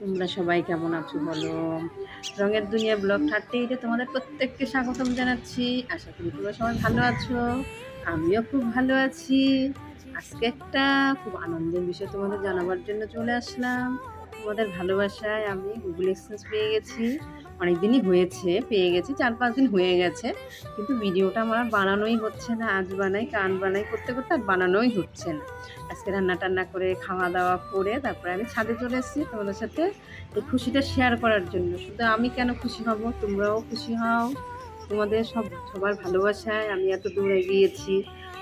তোমরা সবাই কেমন আছো বলো? রঙের দুনিয়া ব্লগ থার্টি এইটে তোমাদের প্রত্যেককে স্বাগতম জানাচ্ছি। আশা করি তোমরা সবাই ভালো আছো, আমিও খুব ভালো আছি। আজকে একটা খুব আনন্দের বিষয় তোমাদের জানাবার জন্য চলে আসলাম। তোমাদের ভালোবাসায় আমি গুগল এক্সচেঞ্জ পেয়ে গেছি। অনেক দিনই হয়েছে, পেয়ে গেছি, চার পাঁচ দিন হয়ে গেছে। কিন্তু ভিডিওটা আমার বানানোই হচ্ছে না, আজ বানাই কান বানাই, করতে করতে আর বানানোই হচ্ছে না। আজকে রান্না টান্না করে, খাওয়া দাওয়া করে, তারপরে আমি ছাদে চলে এসেছি তোমাদের সাথে এই খুশিটা শেয়ার করার জন্য। শুধু আমি কেন খুশি হব? তোমরাও খুশি হও। তোমাদের সব, সবার ভালোবাসায় আমি এত দূর এগিয়েছি।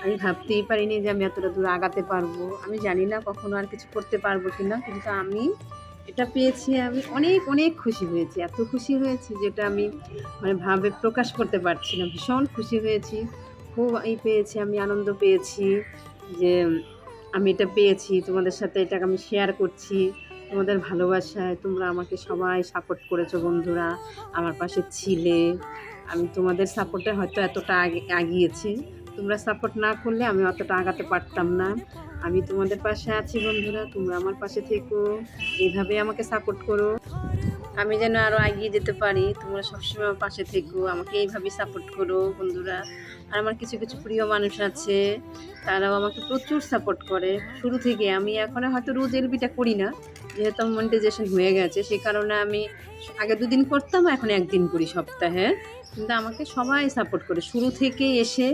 আমি ভাবতেই পারিনি যে আমি এতটা দূর আগাতে পারব। আমি জানি না কখনো আর কিছু করতে পারব কি না কিন্তু আমি এটা পেয়েছি আমি, অনেক অনেক খুশি হয়েছি, এত খুশি হয়েছি যেটা আমি মানে ভাবে প্রকাশ করতে পারছি না, ভীষণ খুশি হয়েছি, খুব এই পেয়েছি, আমি আনন্দ পেয়েছি যে আমি এটা পেয়েছি, তোমাদের সাথে এটাকে আমি শেয়ার করছি, তোমাদের ভালোবাসায় তোমরা আমাকে সবাই সাপোর্ট করেছ বন্ধুরা, আমার পাশে ছিলে, আমি তোমাদের সাপোর্টে হয়তো এতটা আগে আগিয়েছি তোমরা সাপোর্ট না করলে আমি অতটা আগাতে পারতাম না। আমি তোমাদের পাশে আছি বন্ধুরা, তোমরা আমার পাশে থেকো, এইভাবে আমাকে সাপোর্ট করো। আমি যেন আরও এগিয়ে যেতে পারি, তোমরা সবসময় আমার পাশে থেকো, আমাকে এইভাবেই সাপোর্ট করো বন্ধুরা। আর আমার কিছু কিছু প্রিয় মানুষ আছে, তারাও আমাকে প্রচুর সাপোর্ট করে। শুরু থেকে আমি এখন হয়তো রোজ এলবিটা করি না, যেহেতু মনিটাইজেশন হয়ে গেছে সেই কারণে আমি আগে দুদিন করতাম, এখন একদিন করি সপ্তাহে। কিন্তু আমাকে সবাই সাপোর্ট করে। শুরু থেকে এসে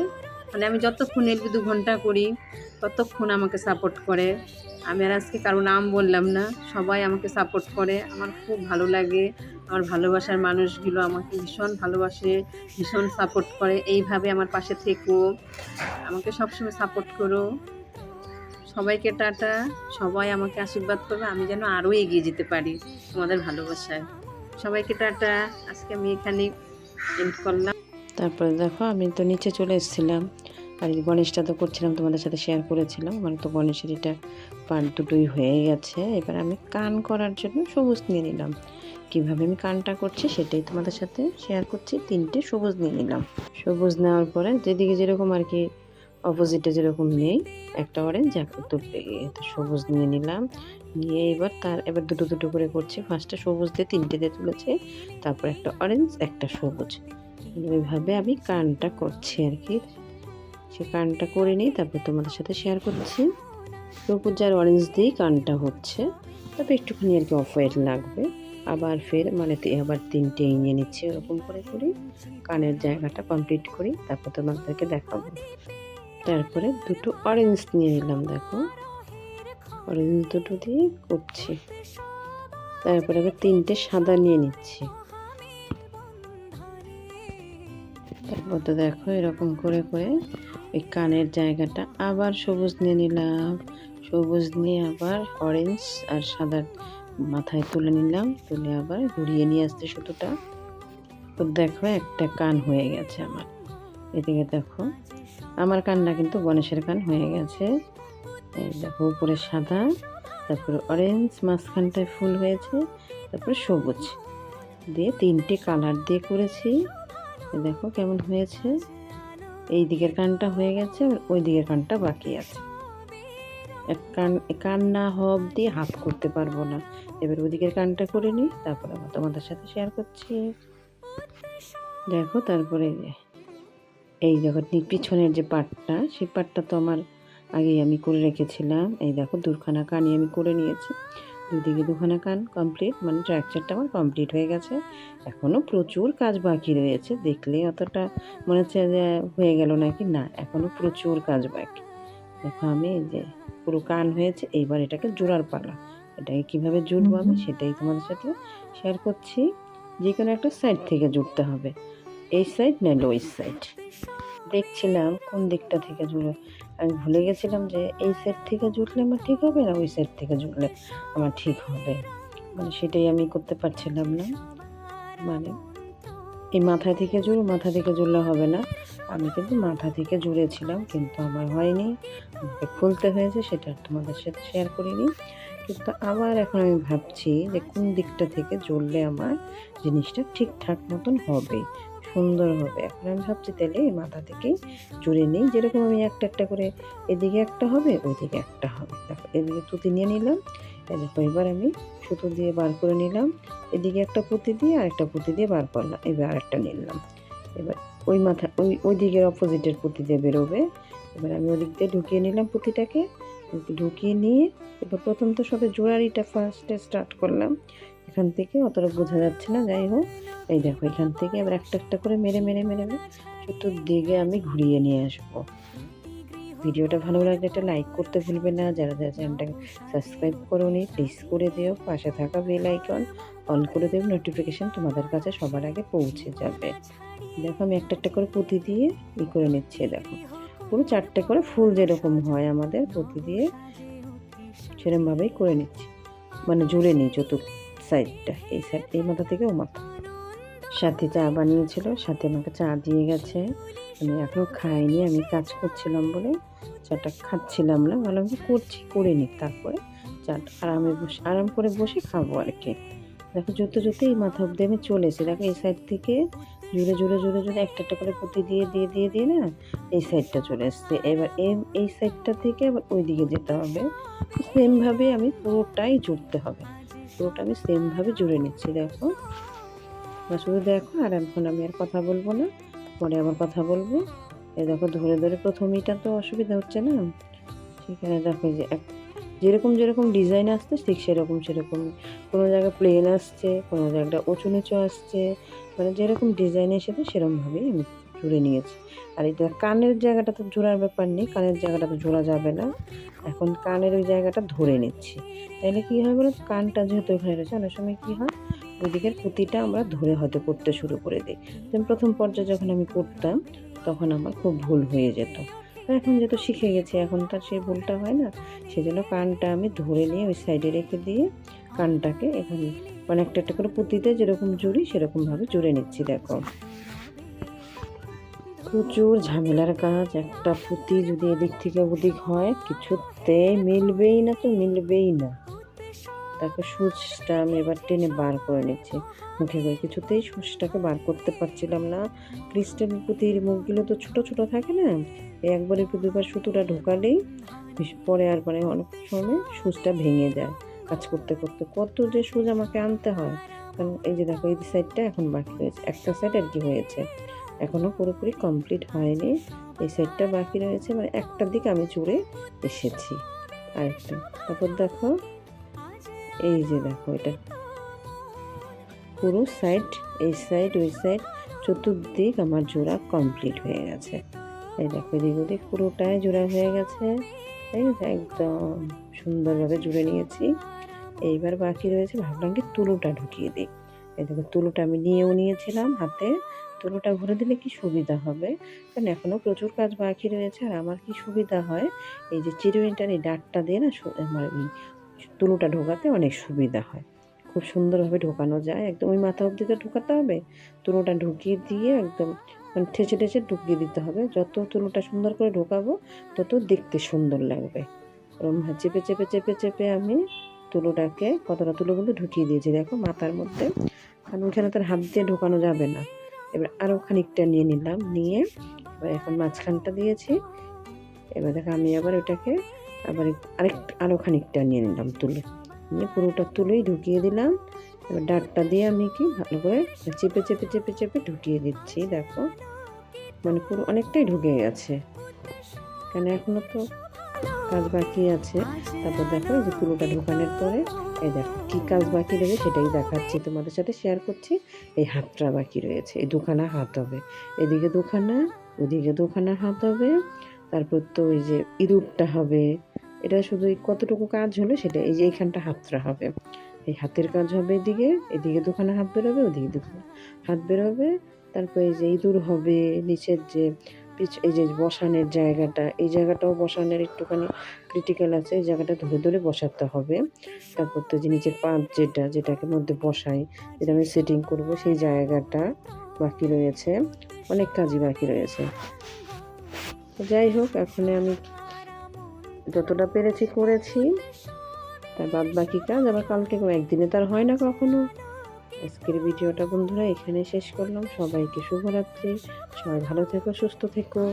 মানে আমি যতক্ষণ এলবি দু ঘণ্টা করি, ততক্ষণ আমাকে সাপোর্ট করে। আমি আর আজকে কারও নাম বললাম না, সবাই আমাকে সাপোর্ট করে। আমার খুব ভালো লাগে। আমার ভালোবাসার মানুষগুলো আমাকে ভীষণ ভালোবাসে, ভীষণ সাপোর্ট করে। এইভাবে আমার পাশে থেকো। আমাকে সবসময় সাপোর্ট করো। সবাইকে টাটা। সবাই আমাকে আশীর্বাদ করবে। আমি যেন আরও এগিয়ে যেতে পারি তোমাদের ভালোবাসায়। সবাইকে টাটা। আজকে আমি এখানে এন্ড করলাম। তারপরে দেখো, আমি তো নিচে চলে এসেছিলাম। আর এই গণেশটা তো করছিলাম, তোমাদের সাথে শেয়ার করেছিলাম। আমার তো গণেশের এটা পাট দুটোই হয়ে গেছে। এবার আমি কান করার জন্য সবুজ নিয়ে নিলাম। কীভাবে আমি কানটা করছি সেটাই তোমাদের সাথে শেয়ার করছি। তিনটে সবুজ নিয়ে নিলাম। সবুজ নেওয়ার পরে যেদিকে যেরকম আর কি অপোজিটে যেরকম নেই, একটা অরেঞ্জ একটা গিয়ে সবুজ নিয়ে নিলাম। নিয়ে এবার তার, এবার দুটো দুটো করে করছি। ফার্স্টটা সবুজ দিয়ে তিনটে দিয়ে তুলেছে। তারপর একটা অরেঞ্জ একটা সবুজ। এইভাবে আমি কানটা করছি আর কি। সে কানটা করে নিই তারপর তোমাদের সাথে শেয়ার করছি। আর অরেঞ্জ দিয়েই কানটা হচ্ছে, তবে একটুখানি আর কি অফ হোয়াইট লাগবে। আবার ফের মানে আবার তিনটে নিয়ে নিচ্ছি ওরকম করে করি। কানের জায়গাটা কমপ্লিট করি, তারপর তোমাদেরকে দেখাবো। তারপরে দুটো অরেঞ্জ নিয়ে নিলাম, দেখো। অরেঞ্জ দুটো দিয়ে করছি। তারপরে আবার তিনটে সাদা নিয়ে নিচ্ছি। তারপর তো দেখো এরকম করে করে ওই কানের জায়গাটা আবার সবুজ নিয়ে নিলাম। সবুজ নিয়ে আবার অরেঞ্জ আর সাদা মাথায় তুলে নিলাম। তুলে আবার ঘুরিয়ে নিয়ে আসতে সুতোটা। তো দেখো একটা কান হয়ে গেছে আমার। এদিকে দেখো, আমার কানটা কিন্তু গণেশের কান হয়ে গেছে। দেখো, উপরে সাদা, তারপরে অরেঞ্জ মাঝখানটায় ফুল হয়েছে, তারপরে সবুজ। দিয়ে তিনটে কালার দিয়ে করেছি। দেখো কেমন হয়েছে। এই দিকের কানটা হয়ে গেছে, ওই দিকের কানটা বাকি আছে। এক কান কান না হব দিয়ে হাফ করতে পারব না। এবার ওদিকের কানটা করে নিই, তারপর আবার তোমাদের সাথে শেয়ার করছি। দেখো, তারপরে এই দেখো পিছনের যে পাটটা, সেই পাটটা তো আমার আগেই আমি করে রেখেছিলাম। এই দেখো দুখানা কানই আমি করে নিয়েছি। দুদিকে দুখানা কান কমপ্লিট মানে ট্র্যাকচারটা আমার কমপ্লিট হয়ে গেছে। এখনও প্রচুর কাজ বাকি রয়েছে দেখলে অতটা মনে হচ্ছে যে হয়ে গেল নাকি? না এখনও প্রচুর কাজ বাকি। দেখো আমি এই যে পুরো কান হয়েছে এইবার এটাকে জোড়ার পালা। এটাকে কীভাবে জুড়বো আমি সেটাই তোমাদের সাথে শেয়ার করছি। যে কোনো একটা সাইড থেকে জুড়তে হবে। এই সাইড নাহলে ওই সাইড দেখছিলাম কোন দিকটা থেকে জুড়ে। আমি ভুলে গেছিলাম যে এই সাইড থেকে জুটলে আমার ঠিক হবে না ওই সাইড থেকে জুটলে আমার ঠিক হবে। মানে সেটাই আমি করতে পারছিলাম না। মানে এই মাথা থেকে জুড়ে মাথা থেকে জুড়লে হবে না। আমি কিন্তু মাথা থেকে জুড়েছিলাম কিন্তু আমার হয়নি। আমাকে খুলতে হয়েছে সেটা তোমাদের সাথে শেয়ার করিনি। কিন্তু আবার এখন আমি ভাবছি যে কোন দিকটা থেকে জুড়লে আমার জিনিসটা ঠিকঠাক মতন হবে। সুন্দর হবে। এখন আমি ভাবছি তাহলে এই মাথা থেকে জুড়ে নিই। যেরকম আমি একটা একটা করে এদিকে একটা হবে, ওইদিকে একটা হবে। দেখো, এদিকে তুতি নিয়ে নিলাম। দেখো এবার আমি সুতো দিয়ে বার করে নিলাম। এদিকে একটা পুঁতি দিয়ে আরেকটা পুঁতি দিয়ে বার করলাম। এবার আরেকটা নিলাম। এবার ওই মাথা, ওই ওই দিকের অপোজিটের পুঁতি দিয়ে বেরোবে। এবার আমি ওদিক দিয়ে ঢুকিয়ে নিলাম পুঁতিটাকে। ঢুকিয়ে নিয়ে এবার প্রথম তো সবে জোড়ারিটা ফার্স্টে স্টার্ট করলাম। এখান থেকে, অতটা বোঝা যাচ্ছে না, যাই হোক। এই দেখো, এখান থেকে আবার একটা একটা করে মেরে মেরে মেরে চতুর্দিকে আমি ঘুরিয়ে নিয়ে আসব। ভিডিওটা ভালো লাগলে একটা লাইক করতে ভুলবে না। যারা যারা চ্যানেলটাকে সাবস্ক্রাইব করোনি, প্লিজ করে দিও। পাশে থাকা বেল আইকন অন করে দেব নোটিফিকেশান তোমাদের কাছে সবার আগে পৌঁছে যাবে। দেখো, আমি একটা একটা করে পুঁতি দিয়ে ই করে নিচ্ছি দেখো। পুরো চারটে করে ফুল যেরকম হয় আমাদের, পুঁতি দিয়ে সেরকমভাবেই করে নিচ্ছি। মানে জুড়ে নিই চতুর্থ সাইডটা, এই সাইড এই মাথা থেকে ও মাথা। সাথে চা বানিয়েছিল, সাথে আমাকে চা দিয়ে গেছে। আমি এখনও খাইনি, আমি কাজ করছিলাম বলে চাটা খাচ্ছিলাম না। ভাবলাম যে করছি, করে নিই তারপরে চাটা। আরামে বসে, আরাম করে বসে খাব আর কি। দেখো জোতে জোতে এই মাথা অব্দি আমি চলে এসে দেখো এই সাইড থেকে জুড়ে জুড়ে জুড়ে জুড়ে একটা একটা করে পুঁতি দিয়ে দিয়ে দিয়ে দিয়ে না এই সাইডটা চলে এসছে। এবার এই এই সাইডটা থেকে আবার ওই দিকে যেতে হবে। সেমভাবে আমি পুরোটাই জুড়তে হবে। পুরোটা আমি সেমভাবে জুড়ে নিচ্ছি, দেখো। বা শুধু দেখো, আর এখন আমি আর কথা বলব না। পরে আবার কথা বলব। এই দেখো, ধরে ধরে প্রথমেইটা তো অসুবিধা হচ্ছে না? সেখানে দেখো যে এক, যেরকম যেরকম ডিজাইন আসছে, ঠিক সেরকম সেরকম কোনো জায়গায় প্লেন আসছে, কোনো জায়গাটা উঁচু নিচু আসছে। মানে যেরকম ডিজাইন এসেছে, সেরকমভাবেই আমি জুড়ে নিয়েছি। আর এটা কানের জায়গাটা তো জোড়ার ব্যাপার নেই, কানের জায়গাটা তো জোড়া যাবে না। এখন কানের ওই জায়গাটা ধরে নিচ্ছি। তাহলে কী হয় বলো কানটা যেহেতু এখানে রয়েছে, অনেক সময় কী হয়, ওই দিকের পুঁতিটা আমরা ধরে হয়তো করতে শুরু করে দিই। যেমন প্রথম পর্যায়ে যখন আমি করতাম, তখন আমার খুব ভুল হয়ে যেত। এখন যেহেতু শিখে গেছি, এখন তার সেই ভুলটা হয় না। সেজন্য কানটা আমি ধরে নিয়ে ওই সাইডে রেখে দিয়ে কানটাকে এখানে মানে একটা একটা করে পুঁতিতে যেরকম জুড়ি সেরকমভাবে জুড়ে নিচ্ছি, দেখো। প্রচুর ঝামেলার কাজ, একটা পুঁতি যদি এদিক থেকে ওদিক হয়, কিছুতে মিলবেই না তো মিলবেই না। তারপর সুচটা আমি এবার টেনে বার করে নিচ্ছি। মুখে করে কিছুতেই সুচটাকে বার করতে পারছিলাম না। ক্রিস্টাল পুঁতির মুখগুলো তো ছোট ছোট থাকে না? একবার একটু দুবার সুতোটা ঢোকালেই পরে আর মানে অনেক সময় সুচটা ভেঙে যায়। কাজ করতে করতে কত যে সুচ আমাকে আনতে হয়। কারণ এই যে দেখো, এই সাইডটা এখন বাকি রয়েছে। একটা সাইড আর কি হয়েছে। এখনও পুরোপুরি কমপ্লিট হয়নি। এই সাইডটা বাকি রয়েছে মানে একটা দিক আমি চুড়ে এসেছি। আরেকটা। তারপর দেখো, এই যে দেখো এটা। পুরো সাইড এই সাইড ওই সাইড চতুর্দিক আমার জোড়া কমপ্লিট হয়ে গেছে। এই দেখো, এদিক ওদিক পুরোটাই জোড়া হয়ে গেছে। ঠিক আছে একদম সুন্দরভাবে জুড়ে নিয়েছি। এইবার বাকি রয়েছে, ভাবলাম কি তুলোটা ঢুকিয়ে দিই। এই দেখো, তুলোটা আমি নিয়েও নিয়েছিলাম হাতে। তুলোটা ভরে দিলে কি সুবিধা হবে? কারণ এখনও প্রচুর কাজ বাকি রয়েছে আর আমার কি সুবিধা হয়? এই যে চিরুনিটার এই ডাটটা দিয়ে না আমার এই তুলোটা ঢোকাতে অনেক সুবিধা হয়। খুব সুন্দরভাবে ঢোকানো যায়। একদম ওই মাথা অবধি তো ঢোকাতে হবে। তুলোটা ঢুকিয়ে দিয়ে একদম মানে ঠেচে ঠেচে ঢুকিয়ে দিতে হবে। যত তুলোটা সুন্দর করে ঢোকাবো, তত দেখতে সুন্দর লাগবে। ওরম ভাবে চেপে চেপে চেপে চেপে আমি তুলোটাকে কতটা তুলো কিন্তু ঢুকিয়ে দিয়েছি। দেখো মাথার মধ্যে কারণ ওইখানে তার হাত দিয়ে ঢোকানো যাবে না। এবার আরও খানিকটা নিয়ে নিলাম, নিয়ে এবার এখন মাঝখানটা দিয়েছি। এবার দেখো আমি আবার ওটাকে আবার আরেক আরও খানিকটা নিয়ে নিলাম তুলে। নিয়ে পুরোটা তুলেই ঢুকিয়ে দিলাম। এবার ডাটটা দিয়ে আমি কি ভালো করে চেপে চেপে চেপে চেপে ঢুকিয়ে দিচ্ছি, দেখো। মানে পুরো অনেকটাই ঢুকে গেছে। কেন এখনও তো কাজ বাকি আছে। তারপর দেখো যে পুরোটা ঢোকানোর পরে এই দেখো, কী কাজ বাকি রয়েছে সেটাই দেখাচ্ছি, তোমাদের সাথে শেয়ার করছি। এই হাতটা বাকি রয়েছে, এই দুখানা হাত হবে। এদিকে দুখানা, ওদিকে দুখানা হাত হবে। তারপর তো ওই যে ইঁদুরটা হবে। এটা শুধু কতটুকু কাজ হলো সেটা, এই যে এইখানটা হাতটা হবে। এই হাতের কাজ হবে এদিকে এদিকে দুখানা হাত বেরোবে, ওদিকে দুখানা হাত বেরোবে। তারপর এই যে ইঁদুর হবে, নিচের যে পিছ এই যে বসানের জায়গাটা, এই জায়গাটাও বসানোর একটুখানি ক্রিটিক্যাল আছে, এই জায়গাটা ধরে ধরে বসাতে হবে। তারপর তো যে নিচের পাত যেটা, যেটাকে মধ্যে বসাই, যেটা আমি সেটিং করব, সেই জায়গাটা বাকি রয়েছে। অনেক কাজই বাকি রয়েছে। যাই হোক, এখন আমি যতটা পেরেছি করেছি। তার বাদ বাকি কাজ, আবার কালকে একদিনে তার হয় না কখনো। আজকের ভিডিওটা বন্ধুরা এখানে শেষ করলাম। সবাইকে শুভরাত্রি। সবাই ভালো থেকো সুস্থ থেকো।